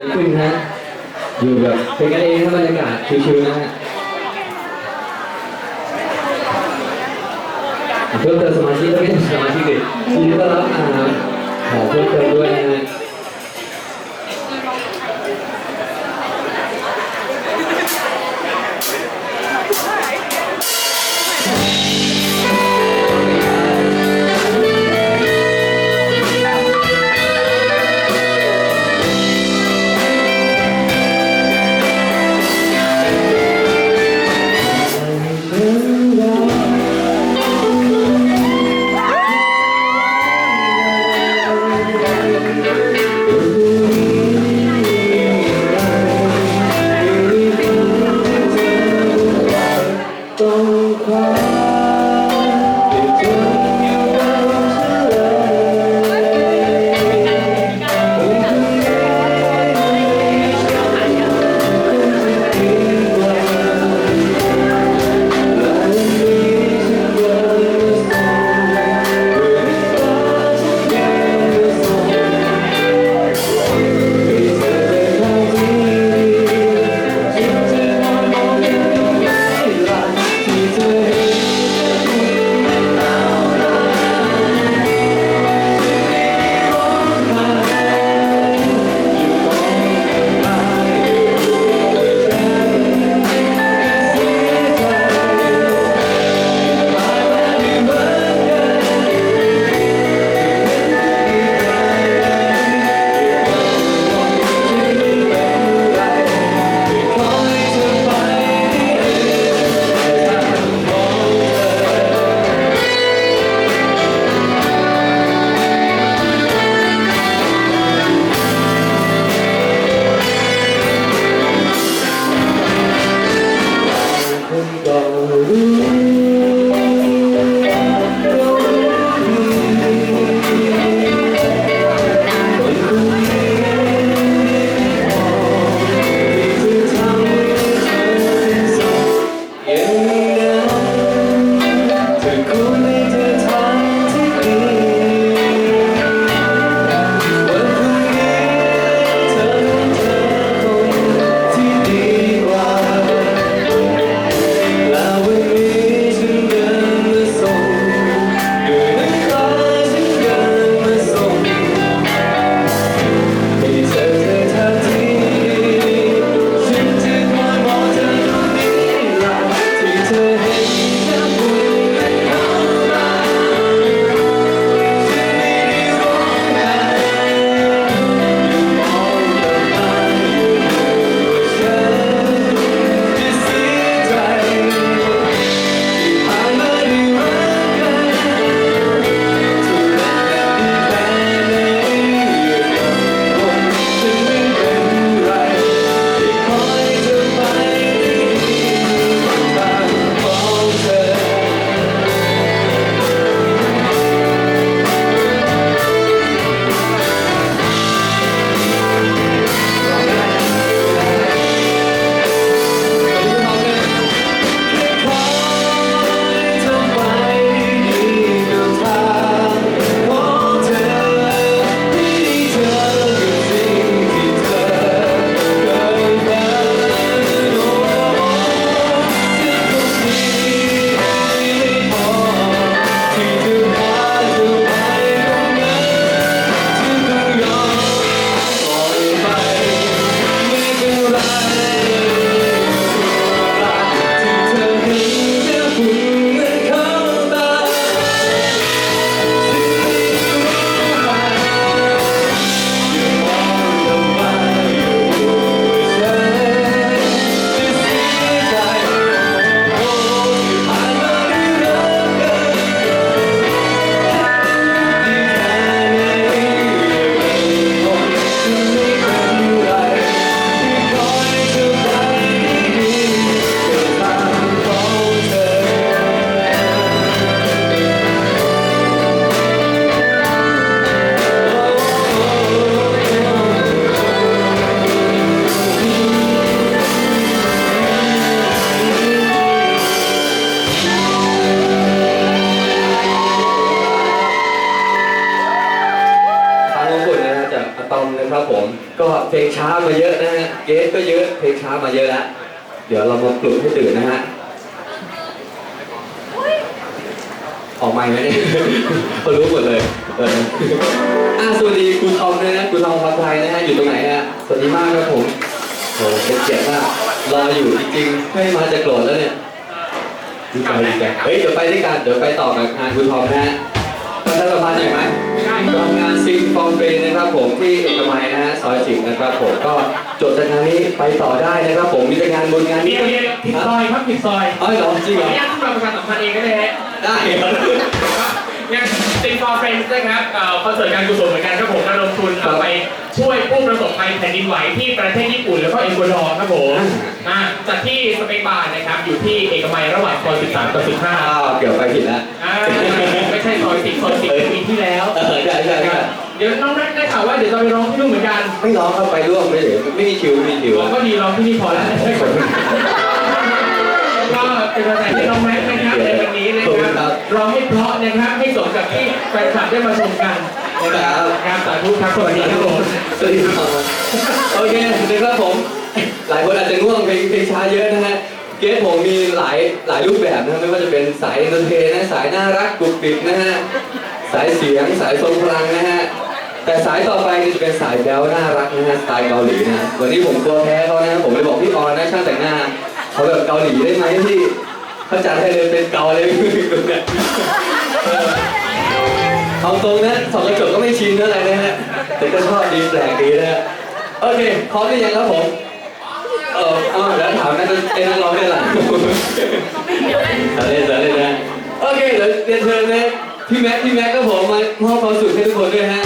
ขึ้นฮะอยู่แบบเป็นกันเองบรรยากาศชิวๆนะฮะเพิ่มเติมสมาธิแล้วไม่ใช่สมาชิกอีกยินดีต้อนรับนะครับขอเพิ่มเติมด้วยนะฮะ ช้ามาเยอะนะฮะ เกสก็เยอะ เพลงช้ามาเยอะแล้ว เดี๋ยวเรามาปลุกให้ตื่นนะฮะ ออกใหม่ไหมเนี่ยเขารู้หมดเลยเอออะสวัสดีครูทอมด้วยนะครูทอมพักไทยนะฮะ อยู่ตรงไหนฮะ สวัสดีมากครับผมโอ้เป็นเกียรติมากรออยู่จริงๆไม่มาจะโกรธแล้วเนี่ยดีใจดีใจเฮ้ย เดี๋ยวไปด้วยกัน เดี๋ยวไปต่อกับงานครูทอมนะฮะประชาสัมพันธ์หน่อยไหม ทำงานซิงฟอร์เฟรนนะครับผมที่เอกมัยนะฮะซอยสิบนะครับผมก็จบจากงานนี้ไปต่อได้นะครับผมมีแต่งานบนงานนี้เดี๋ยวเดี๋ยวผิดซอยครับผิดซอยอ๋อเหรอจริงขเหอรออนุญาตขึ้นมาประชาสัมพันธ์เองก็ได้ฮะ ได้ครับ ยังติดฟอร์เฟรนด์นะครับเอ่อคอนเสิร์ตการกุศลเหมือนกันครับผมระดมทุนเอาไปช่วยผู้ประสบภัยแผ่นดินไหวที่ประเทศญี่ปุ่นแล้วก็เอกวาดอร์ครับผมอ่าจัดที่สเปกบาร์นะครับอยู่ที่เอกมัยระหว่างซอย13กับ15อ้าวเกือบไปผิดแล้วอ่าไม่ใช่ซอย10ซอย10ปีที่แล้วเออใช่ใช่ใช่เดี๋ยวน้องนัทได้ข่าวว่าเดี๋ยวจะไปร้องที่นู่นเหมือนกันไม่ร้องเข้าไปร่วมไม่เหลือไม่มีคิวไม่มีคิวผมก็ดีร้องที่นี่พอแล้วก็เป็นกำลังใจให้น้องแม็ก รับร้องให้เพราะนะครับให้สมกับที่แฟนคลับได้มาชมกันนะครับการสาธุครับสวัสดีครับผมสวัสดีครับโอเคนะครับผม หลายคนอาจจะง่วงเพลงเพลงช้าเยอะนะฮะเกสผมมีหลายหลายรูปแบบนะไม่ว่าจะเป็นสายดนตรีนะสายน่ารักกรุบกริบนะฮะสายเสียงสายทรงพลังนะฮะแต่สายต่อไปนี่จะเป็นสายแบ๊วน่ารักนะฮะสไตล์เกาหลีนะวันนี้ผมกลัวแพ้เขานะผมเลยบอกพี่ออนนะช่างแต่งหน้าเขาแบบเกาหลีได้ไหมพี่ เขาจัดให้เลยเป็นเกาเลยเออเอาตรงนะสองกระจกก็ไม่ชินเท่าไหร่นะฮะ แต่ก็ชอบดีแปลกดีนะฮะ โอเคพร้อมหรือยังครับผม เออเอาแล้วถามนักไอ้นักร้องได้หรอสาเล่นสาเล่นนะ โอเคเดี๋ยวเรียนเชิญนะพี่แม็กพี่แม็กก็ผมมามอบความสุขให้ทุกคนด้วยฮะ